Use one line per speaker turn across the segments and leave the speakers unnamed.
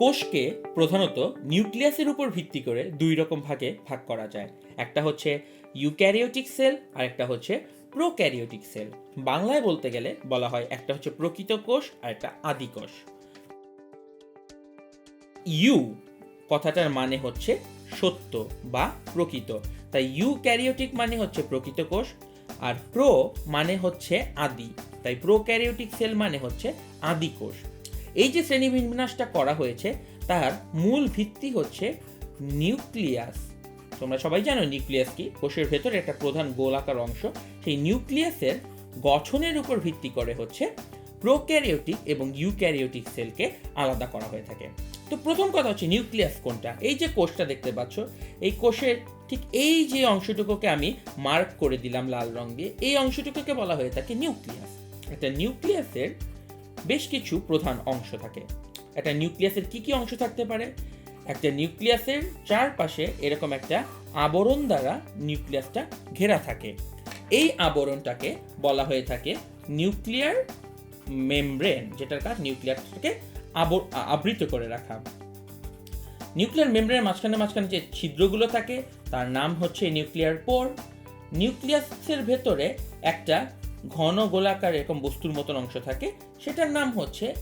কোষকে প্রধানত নিউক্লিয়াসের উপর ভিত্তি করে দুই রকম ভাগে ভাগ করা যায়। একটা হচ্ছে ইউক্যারিওটিক সেল আর একটা হচ্ছে প্রোক্যারিওটিক সেল। বাংলায় বলতে গেলে বলা হয় একটা হচ্ছে প্রকৃত কোষ আর একটা আদি কোষ। ইউ কথাটার মানে হচ্ছে সত্য বা প্রকৃত। তাই ইউ ক্যারিওটিক মানে হচ্ছে প্রকৃত কোষ, আর প্রো মানে হচ্ছে আদি। তাই প্রো ক্যারিওটিক সেল মানে হচ্ছে আদি কোষ। এই যে শ্রেণীবিন্যাসটা করা হয়েছে, তার মূল ভিত্তি হচ্ছে নিউক্লিয়াস। তোমরা সবাই জানো নিউক্লিয়াস কি? কোষের ভেতরে একটা প্রধান গোলাকার অংশ। সেই নিউক্লিয়াসের গঠনের উপর ভিত্তি করে হচ্ছে প্রোক্যারিওটিক এবং ইউক্যারিওটিক সেলকে আলাদা করা হয়ে থাকে। তো প্রথম কথা হচ্ছে নিউক্লিয়াস কোনটা? এই যে কোষটা দেখতে পাচ্ছ, এই কোষের ঠিক এই যে অংশটুকুকে আমি মার্ক করে দিলাম লাল রং দিয়ে এই অংশটুকুকে বলা হয়ে থাকে নিউক্লিয়াস। একটা নিউক্লিয়াসের বেশ কিছু প্রধান অংশ থাকে। একটা নিউক্লিয়াসের কি কি অংশ থাকতে পারে? একটা নিউক্লিয়াসের চারপাশে এরকম একটা আবরণ দ্বারা নিউক্লিয়াসটা ঘেরা থাকে। এই আবরণটাকে বলা হয়ে থাকে নিউক্লিয়ার মেমব্রেন, যেটার কাজ নিউক্লিয়াসটাকে আবৃত করে রাখা। নিউক্লিয়ার মেমব্রেনের মাঝখানে মাঝখানে যে ছিদ্রগুলো থাকে, তার নাম হচ্ছে নিউক্লিয়ার পোর। নিউক্লিয়াসের ভেতরে একটা ঘন গোলাকার এরকম বস্তুর মতন অংশ থাকে। সেটার নাম হচ্ছে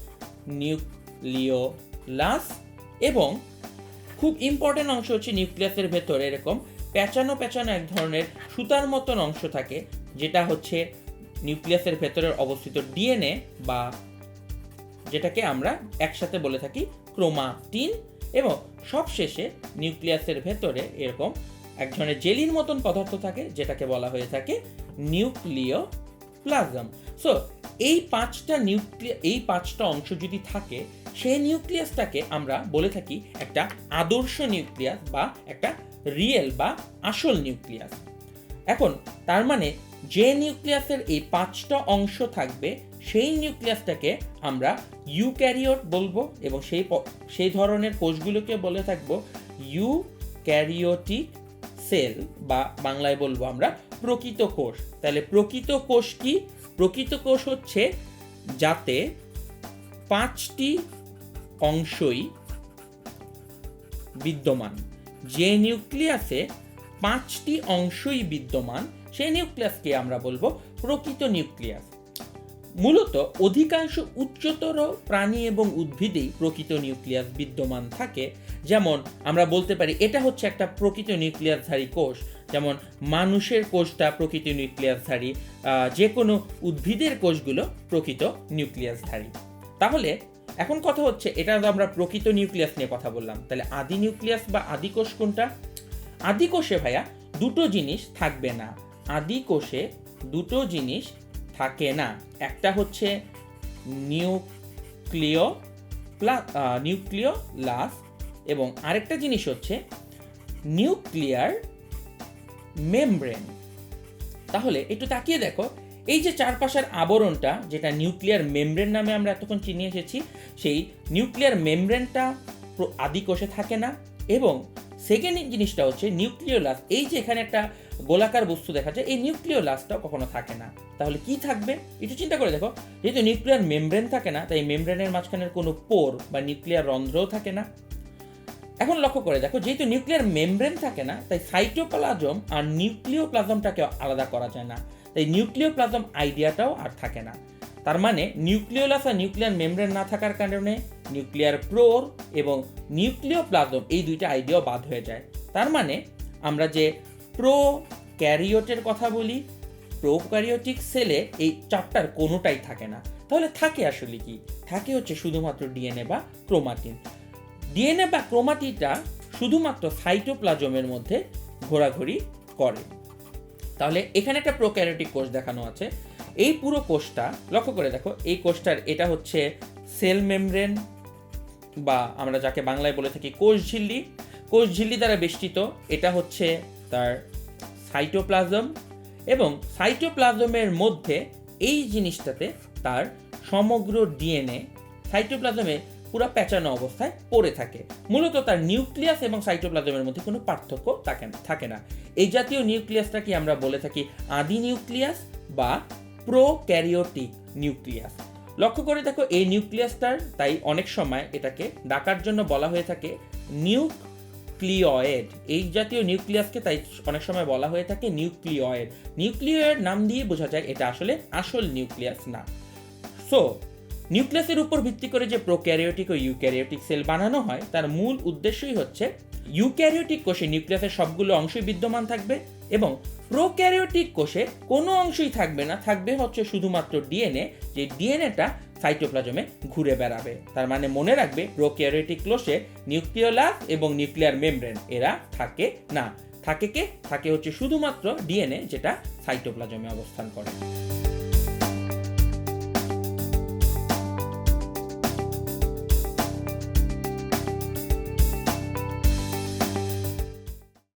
নিউক্লিওলাস এবং খুব ইম্পর্টেন্ট অংশ হচ্ছে নিউক্লিয়াসের ভেতরে এরকম পেঁচানো পেঁচানো এক ধরনের সুতার মতন অংশ থাকে, যেটা হচ্ছে নিউক্লিয়াসের ভেতরে অবস্থিত ডিএনএ বা যেটাকে আমরা একসাথে বলে থাকি ক্রোমাটিন এবং সবশেষে নিউক্লিয়াসের ভেতরে এরকম এক ধরনের জেলির মতন পদার্থ থাকে, যেটাকে বলা হয়ে থাকে নিউক্লিয় প্লাজম সো এই পাঁচটা নিউক্লিয়া এই পাঁচটা অংশ যদি থাকে, সেই নিউক্লিয়াসটাকে আমরা বলে থাকি একটা আদর্শ নিউক্লিয়াস বা একটা রিয়েল বা আসল নিউক্লিয়াস এখন, তার মানে যে নিউক্লিয়াসের এই পাঁচটা অংশ থাকবে, সেই নিউক্লিয়াসটাকে আমরা ইউক্যারিওট বলব এবং সেই সেই ধরনের কোষগুলোকে বলে থাকব ইউক্যারিওটিক সেল বা বাংলায় বলব আমরা প্রকৃত কোষ। তাহলে প্রকৃত কোষ কি? প্রকৃত কোষ হচ্ছে যাতে পাঁচটি অংশই বিদ্যমান। যে নিউক্লিয়াসে পাঁচটি অংশই বিদ্যমান, সেই নিউক্লিয়াসকে আমরা বলব প্রকৃত নিউক্লিয়াস। মূলত অধিকাংশ উচ্চতর প্রাণী এবং উদ্ভিদেই প্রকৃত নিউক্লিয়াস বিদ্যমান থাকে। যেমন আমরা বলতে পারি, এটা হচ্ছে একটা প্রকৃত নিউক্লিয়াসধারী কোষ। যেমন মানুষের কোষটা প্রকৃত নিউক্লিয়াসধারী যে কোনো উদ্ভিদের কোষগুলো প্রকৃত নিউক্লিয়াসধারী তাহলে এখন কথা হচ্ছে, এটা তো আমরা প্রকৃত নিউক্লিয়াস নিয়ে কথা বললাম। তাহলে আদি নিউক্লিয়াস বা আদি কোষ কোনটা? আদি কোষে ভাইয়া দুটো জিনিস থাকবে না। আদি কোষে দুটো জিনিস থাকে না। একটা হচ্ছে নিউক্লিয় প্লা নিউক্লিয় লাস এবং আরেকটা জিনিস হচ্ছে নিউক্লিয়ার মেমব্রেন। তাহলে একটু তাকিয়ে দেখো, এই যে চারপাশের আবরণটা, যেটা নিউক্লিয়ার মেমব্রেন নামে আমরা এতক্ষণ চিনি এসেছি, সেই নিউক্লিয়ার মেমব্রেনটা আদি কোষে থাকে না এবং সেকেন্ড জিনিসটা হচ্ছে নিউক্লিওলাস, এই যে এখানে একটা গোলাকার বস্তু দেখা যায়, এই নিউক্লিওলাসটাও কখনো থাকে না। তাহলে কি থাকবে? একটু চিন্তা করে দেখো, যেহেতু নিউক্লিয়ার মেমব্রেন থাকে না, তাই মেমব্রেনের মাঝখানের কোনো পোর বা নিউক্লিয়ার রন্ধ্রও থাকে না। এখন লক্ষ্য করে দেখো, যেহেতু নিউক্লিয়ার মেমব্রেন থাকে না, তাই সাইটোপ্লাজম আর নিউক্লিওপ্লাজমটাকে আলাদা করা যায় না। তাই নিউক্লিওপ্লাজম আইডিয়াটাও আর থাকে না। তার মানে নিউক্লিওলাস আর নিউক্লিয়ার মেমব্রেন না থাকার কারণে নিউক্লিয়ার প্রোর এবং নিউক্লিওপ্লাজম এই দুইটা আইডিয়াও বাদ হয়ে যায়। তার মানে আমরা যে প্রো ক্যারিওটের কথা বলি প্রোক্যারিওটিক সেলে এই চারটার কোনোটাই থাকে না। তাহলে থাকে আসলে কি? থাকে হচ্ছে শুধুমাত্র ডিএনএ বা ক্রোমাটিন। ডিএনএ বা ক্রোমাটিনটা শুধুমাত্র সাইটোপ্লাজমের মধ্যে ঘোরাঘুরি করে। তাহলে এখানে একটা প্রোক্যারিওটিক কোষ দেখানো আছে। এই পুরো কোষটা, লক্ষ্য করে দেখো, এই কোষটার এটা হচ্ছে সেল মেমব্রেন বা আমরা যাকে বাংলায় বলে থাকি কোষ ঝিল্লি। কোষ ঝিল্লি দ্বারা বেষ্টিত, এটা হচ্ছে তার সাইটোপ্লাজম এবং সাইটোপ্লাজমের মধ্যে এই জিনিসটাতে তার সমগ্র ডিএনএ, সাইটোপ্লাজমে পুরো পেঁচানো অবস্থায় পড়ে থাকে। মূলত তার নিউক্লিয়াস এবং সাইটোপ্লাজমের মধ্যে কোনো পার্থক্য থাকে না থাকে না। এই জাতীয় নিউক্লিয়াসটাকে আমরা বলে থাকি আদি নিউক্লিয়াস বা প্রোক্যারিওটিক নিউক্লিয়াস? লক্ষ্য করে দেখো, এই নিউক্লিয়াসটার তাই অনেক সময় এটাকে ডাকার জন্য বলা হয়ে থাকে নিউক্লিয়েড এই জাতীয় নিউক্লিয়াসকে তাই অনেক সময় বলা হয়ে থাকে নিউক্লিয়েড নিউক্লিয়েড নাম দিয়ে বোঝা যায় এটা আসলে আসল নিউক্লিয়াস না। সো নিউক্লিয়াসের উপর ভিত্তি করে যে প্রোক্যারিওটিক ও ইউক্যারিওটিক সেল বানানো হয়, তার মূল উদ্দেশ্যই হচ্ছে ইউক্যারিওটিক কোষে নিউক্লিয়াসের সবগুলো অংশই বিদ্যমান থাকবে এবং প্রোক্যারিওটিক কোষে কোনো অংশই থাকবে না, থাকবে হচ্ছে শুধুমাত্র ডিএনএ, যে ডিএনএটা সাইটোপ্লাজমে ঘুরে বেড়াবে। তার মানে মনে রাখবে প্রোক্যারিওটিক কোষে নিউক্লিওলাস এবং নিউক্লিয়ার মেমব্রেন এরা থাকে না। থাকে কে? থাকে হচ্ছে শুধুমাত্র ডিএনএ, যেটা সাইটোপ্লাজমে অবস্থান করে।